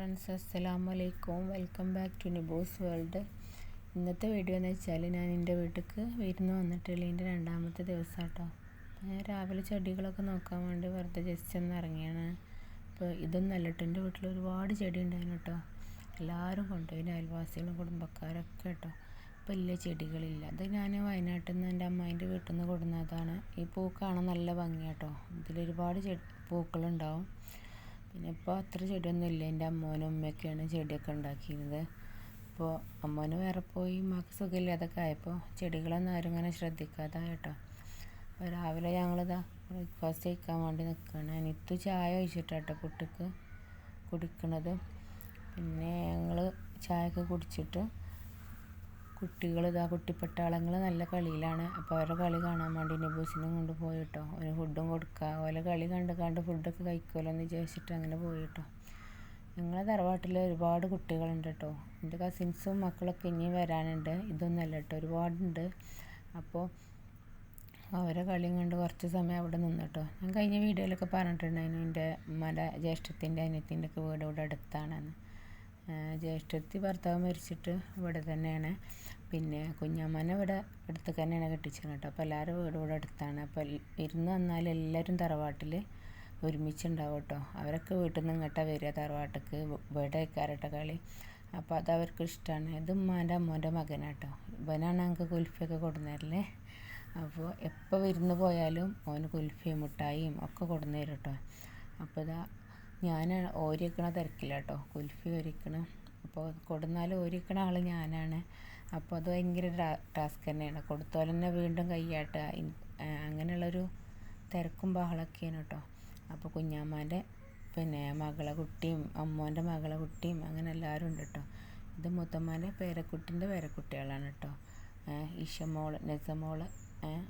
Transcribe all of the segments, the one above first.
Friends അസ്സലാമു അലൈക്കും welcome back to Nibos world. ഇന്നത്തെ വീഡിയോ എന്ന് വെച്ചാൽ ഞാൻ എന്റെ വീട്ടിലേക്ക് വിരുന്ന് വന്നിട്ടുള്ള എന്റെ രണ്ടാമത്തെ ദിവസം കേട്ടോ ഞാൻ രാവിലെ ചെടികളൊക്കെ നോക്കാൻ വേണ്ടി വെറുതെ ജസ്റ്റ് ഒന്ന് ഇറങ്ങിയാണ്. അപ്പോൾ ഇതൊന്നല്ല കേട്ടോ എന്റെ വീട്ടിൽ ഒരുപാട് ചെടി ഉണ്ടായിരുന്നു കേട്ടോ. എല്ലാവരും കൊണ്ടുപോയി. അയൽവാസികളും കുടുംബക്കാരൊക്കെ കേട്ടോ. ഇപ്പോൾ ഇല്ല ചെടികളില്ല. അത് ഞാൻ വയനാട്ടിൽ നിന്ന് എന്റെ അമ്മായിന്റെ വീട്ടിൽ നിന്ന് കൊടുന്നതാണ്. ഈ പൂക്കാണ് നല്ല ഭംഗി കേട്ടോ ഇതിലൊരുപാട് ചെടി പൂക്കളുണ്ടാവും. പിന്നെ ഇപ്പോൾ അത്ര ചെടിയൊന്നും ഇല്ല എന്റെ അമ്മോനും ഉമ്മയൊക്കെയാണ് ചെടിയൊക്കെ ഉണ്ടാക്കിയിരുന്നത്. അപ്പോൾ അമ്മോന് വേറെ പോയി ഉമ്മക്ക് സുഖമില്ലാതൊക്കെ ആയപ്പോൾ ചെടികളൊന്നും ആരും ഇങ്ങനെ ശ്രദ്ധിക്കാതെ കേട്ടോ. അപ്പോൾ രാവിലെ ഞങ്ങളിതാ ബ്രേക്ക്ഫാസ്റ്റ് കഴിക്കാൻ വേണ്ടി നിൽക്കുകയാണ് അനിത്തു ചായ ഒഴിച്ചിട്ടാട്ടോ കുട്ടിക്ക് കുടിക്കണത്. പിന്നെ ഞങ്ങൾ ചായയൊക്കെ കുടിച്ചിട്ട് കുട്ടികൾ ഇതാ കുട്ടിപ്പട്ടാളങ്ങൾ നല്ല കളിയിലാണ്. അപ്പോൾ അവരുടെ കളി കാണാൻ വേണ്ടി നബൂസിനും കൊണ്ട് പോയി കേട്ടോ ഒരു ഫുഡും കൊടുക്കുക ഓലെ കളി കണ്ട് കണ്ട് ഫുഡൊക്കെ കഴിക്കുമല്ലോ എന്ന് വിചാരിച്ചിട്ട് അങ്ങനെ പോയി കേട്ടോ ഞങ്ങളെ തറവാട്ടിൽ ഒരുപാട് കുട്ടികളുണ്ട് കേട്ടോ എന്റെ കസിൻസും മക്കളൊക്കെ ഇനിയും വരാനുണ്ട്. ഇതൊന്നുമല്ല കേട്ടോ ഒരുപാടുണ്ട്. അപ്പോൾ അവരെ കളിയും കണ്ട് കുറച്ച് സമയം അവിടെ നിന്ന് കേട്ടോ ഞാൻ കഴിഞ്ഞ വീഡിയോയിലൊക്കെ പറഞ്ഞിട്ടുണ്ടായിരുന്നു. എന്റെ മല ജ്യേഷ്ഠത്തിന്റെ അനിയത്തിന്റെ ഒക്കെ വീട് ഇവിടെ അടുത്താണെന്ന്. ജ്യേഷ്ഠത്തി ഭർത്താവ് മരിച്ചിട്ട് ഇവിടെ തന്നെയാണ്. പിന്നെ കുഞ്ഞമ്മനെ ഇവിടെ അടുത്ത് തന്നെയാണ് കെട്ടിച്ചത് കേട്ടോ. അപ്പോൾ എല്ലാവരും വീട് ഇവിടെ അടുത്താണ്. അപ്പോൾ ഇരുന്ന് വന്നാൽ എല്ലാവരും തറവാട്ടിൽ ഒരുമിച്ചുണ്ടാവും കേട്ടോ. അവരൊക്കെ വീട്ടിൽ നിന്ന് ഇങ്ങോട്ടാണ് വരിക തറവാട്ടിക്ക് ഇവിടെ കയറട്ട കളി. അപ്പോൾ അത് അവർക്ക് ഇഷ്ടമാണ്. ഇത് ഉമ്മാന്റെ അമ്മോന്റെ മകനാട്ടോ ഇവനാണ് ഞങ്ങൾക്ക് കുൽഫിയൊക്കെ കൊടുന്നേരല്ലേ അപ്പോൾ എപ്പോൾ വിരുന്ന് പോയാലും ഓന് കുൽഫിയും മുട്ടായിയും ഒക്കെ കൊടുന്നേരും കേട്ടോ. അപ്പോൾ ഇതാ ഞാൻ ഓരിക്കണ തിരക്കില്ല കേട്ടോ കുൽഫി ഒരിക്കണം അപ്പോൾ കൊടുന്നാൽ ഓരിക്കണ ആൾ ഞാനാണ്. അപ്പോൾ അത് ഭയങ്കര ടാസ്ക് തന്നെയാണ്. കൊടുത്തോലെ തന്നെ വീണ്ടും കയ്യാട്ട. അങ്ങനെയുള്ളൊരു തിരക്കും ബഹളമൊക്കെയാണ് കേട്ടോ. അപ്പോൾ കുഞ്ഞാമ്മാന്റെ പിന്നെ മകളെ കുട്ടിയും അമ്മോന്റെ മകളെ കുട്ടിയും അങ്ങനെ എല്ലാവരും ഉണ്ട് കേട്ടോ. ഇത് മുത്തമ്മേന്റെ പേരക്കുട്ടിന്റെ പേരക്കുട്ടികളാണ് കേട്ടോ. ഇഷമോൾ നെസമോൾ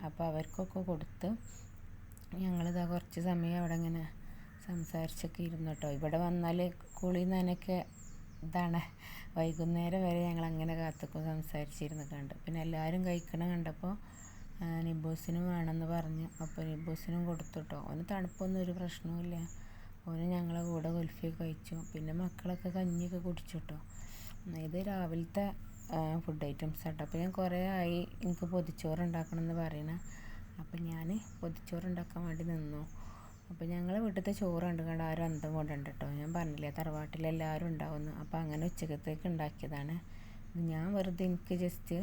അപ്പോൾ അവർക്കൊക്കെ കൊടുത്ത് ഞങ്ങളിതാ കുറച്ച് സമയം അവിടെ ഇങ്ങനെ സംസാരിച്ചൊക്കെ ഇരുന്നു കേട്ടോ. ഇവിടെ വന്നാൽ കുളി ഇതാണ്. വൈകുന്നേരം വരെ ഞങ്ങൾ അങ്ങനെ കാത്തുക്കും സംസാരിച്ചിരുന്നു കണ്ട്. പിന്നെ എല്ലാവരും കഴിക്കണം കണ്ടപ്പോൾ നിബൂസിനും വേണമെന്ന് പറഞ്ഞു. അപ്പോൾ നിബൂസിനും കൊടുത്തുട്ടോ. അവന് തണുപ്പൊന്നും ഒരു പ്രശ്നവുമില്ല. ഓന് ഞങ്ങളെ കൂടെ കുൽഫിയൊക്കെ കഴിച്ചു. പിന്നെ മക്കളൊക്കെ കഞ്ഞിയൊക്കെ കുടിച്ചു കേട്ടോ ഇത് രാവിലത്തെ ഫുഡ് ഐറ്റംസ് ആട്ടോ. അപ്പോൾ ഞാൻ കുറേ ആയി എനിക്ക് പൊതിച്ചോറ് ഉണ്ടാക്കണം എന്ന് പറയണേ. അപ്പം ഞാൻ പൊതിച്ചോറ് ഉണ്ടാക്കാൻ വേണ്ടി നിന്നു. അപ്പോൾ ഞങ്ങൾ വീട്ടിലത്തെ ചോറ് കണ്ടു കണ്ട് ആരും അന്തം കൊണ്ടുണ്ട് കേട്ടോ ഞാൻ പറഞ്ഞില്ലേ തറവാട്ടിൽ എല്ലാവരും ഉണ്ടാവുന്നു. അപ്പോൾ അങ്ങനെ ഉച്ചക്കത്തേക്ക് ഉണ്ടാക്കിയതാണ്. ഞാൻ വെറുതെ എനിക്ക് ജസ്റ്റ്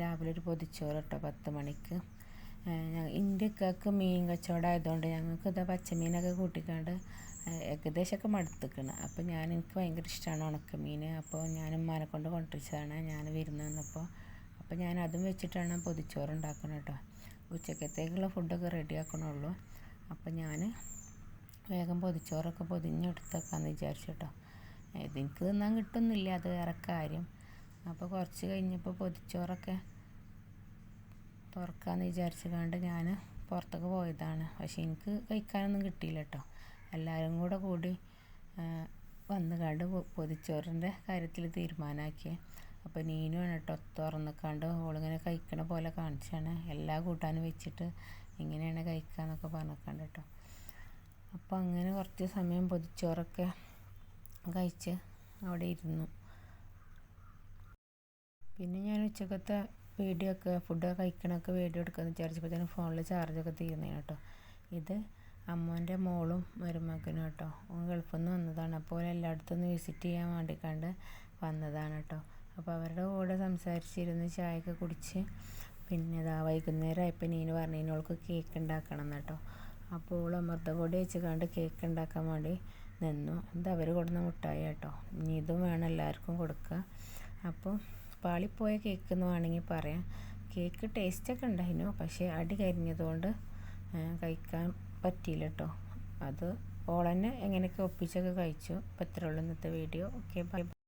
രാവിലെ ഒരു പൊതിച്ചോറ് കേട്ടോ പത്ത് മണിക്ക്. ഇന്ത്യക്കാർക്ക് മീൻ കച്ചവടം ആയതുകൊണ്ട് ഞങ്ങൾക്ക് ഇതാ പച്ചമീനൊക്കെ കൂട്ടിക്കാണ്ട് ഏകദേശമൊക്കെ മടുത്തിക്കണം. അപ്പോൾ ഞാൻ എനിക്ക് ഭയങ്കര ഇഷ്ടമാണ് ഉണക്കമീൻ അപ്പോൾ ഞാൻ ഉമ്മാനെ കൊണ്ട് കൊണ്ടുവച്ചതാണ്. ഞാൻ വിരുന്ന് അപ്പോൾ ഞാൻ അതും വെച്ചിട്ടാണ് പൊതിച്ചോറ് ഉണ്ടാക്കുന്നത് കേട്ടോ. ഉച്ചക്കത്തേക്കുള്ള ഫുഡൊക്കെ റെഡി ആക്കണുള്ളൂ. അപ്പം ഞാൻ വേഗം പൊതിച്ചോറൊക്കെ പൊതിഞ്ഞെടുത്തേക്കാന്ന് വിചാരിച്ചു കേട്ടോ ഇതെനിക്ക് തിന്നാൻ കിട്ടുന്നില്ല അത് വേറെ കാര്യം. അപ്പോൾ കുറച്ച് കഴിഞ്ഞപ്പോൾ പൊതിച്ചോറൊക്കെ തുറക്കാമെന്ന് വിചാരിച്ചു കണ്ട് ഞാൻ പുറത്തേക്ക് പോയതാണ്. പക്ഷെ എനിക്ക് കഴിക്കാനൊന്നും കിട്ടിയില്ല കേട്ടോ. എല്ലാവരും കൂടെ കൂടി വന്ന് കണ്ട് പൊതിച്ചോറിന്റെ കാര്യത്തിൽ തീരുമാനമാക്കി. അപ്പോൾ നീനുമാണ് കേട്ടോ തുറന്നിക്കാണ്ട് ഓളിങ്ങനെ കഴിക്കണ പോലെ കാണിച്ചാണ് എല്ലാ കൂട്ടാനും വെച്ചിട്ട് ഇങ്ങനെയാണ് കഴിക്കുക എന്നൊക്കെ പറഞ്ഞിട്ടുണ്ട് കേട്ടോ. അപ്പോൾ അങ്ങനെ കുറച്ച് സമയം പൊതിച്ചോറൊക്കെ കഴിച്ച് അവിടെ ഇരുന്നു. പിന്നെ ഞാൻ ഉച്ചക്കത്തെ വീഡിയോ ഒക്കെ ഫുഡ് കഴിക്കണമൊക്കെ വീഡിയോ എടുക്കാമെന്ന് വിചാരിച്ചപ്പോൾ തന്നെ ഫോണിൽ ചാർജൊക്കെ തീർന്നു കേട്ടോ. ഇത് അമ്മോന്റെ മോളും മരുമകനും കേട്ടോ. ഗൾഫിൽ നിന്ന് വന്നതാണ്. അപ്പോൾ എല്ലായിടത്തും ഒന്ന് വിസിറ്റ് ചെയ്യാൻ വേണ്ടിക്കാണ്ട് വന്നതാണ് കേട്ടോ. അപ്പോൾ അവരുടെ കൂടെ സംസാരിച്ചിരുന്ന് ചായയൊക്കെ കുടിച്ച് പിന്നെ ഇതാ വൈകുന്നേരം ആയപ്പോൾ നീന് പറഞ്ഞു ഇനോൾക്ക് കേക്ക് ഉണ്ടാക്കണം കേട്ടോ അപ്പോൾ ഓൾ അമൃതപൊടി വെച്ച് കണ്ട് കേക്ക് ഉണ്ടാക്കാൻ വേണ്ടി നിന്നു. ഇത് അവർ കൊടുന്ന മുട്ടായി കേട്ടോ ഇനി ഇതും വേണം എല്ലാവർക്കും കൊടുക്കുക അപ്പോൾ പാളിപ്പോയ കേക്ക് എന്ന് വേണമെങ്കിൽ പറയാം. കേക്ക് ടേസ്റ്റൊക്കെ ഉണ്ടായിരുന്നു പക്ഷേ അടി കരിഞ്ഞതുകൊണ്ട് കഴിക്കാൻ പറ്റിയില്ല കേട്ടോ അത് ഓളന്നെ എങ്ങനെയൊക്കെ ഒപ്പിച്ചൊക്കെ കഴിച്ചു. അപ്പോൾ ഇത്രയുള്ളൂ ഇന്നത്തെ വീഡിയോ. Okay bye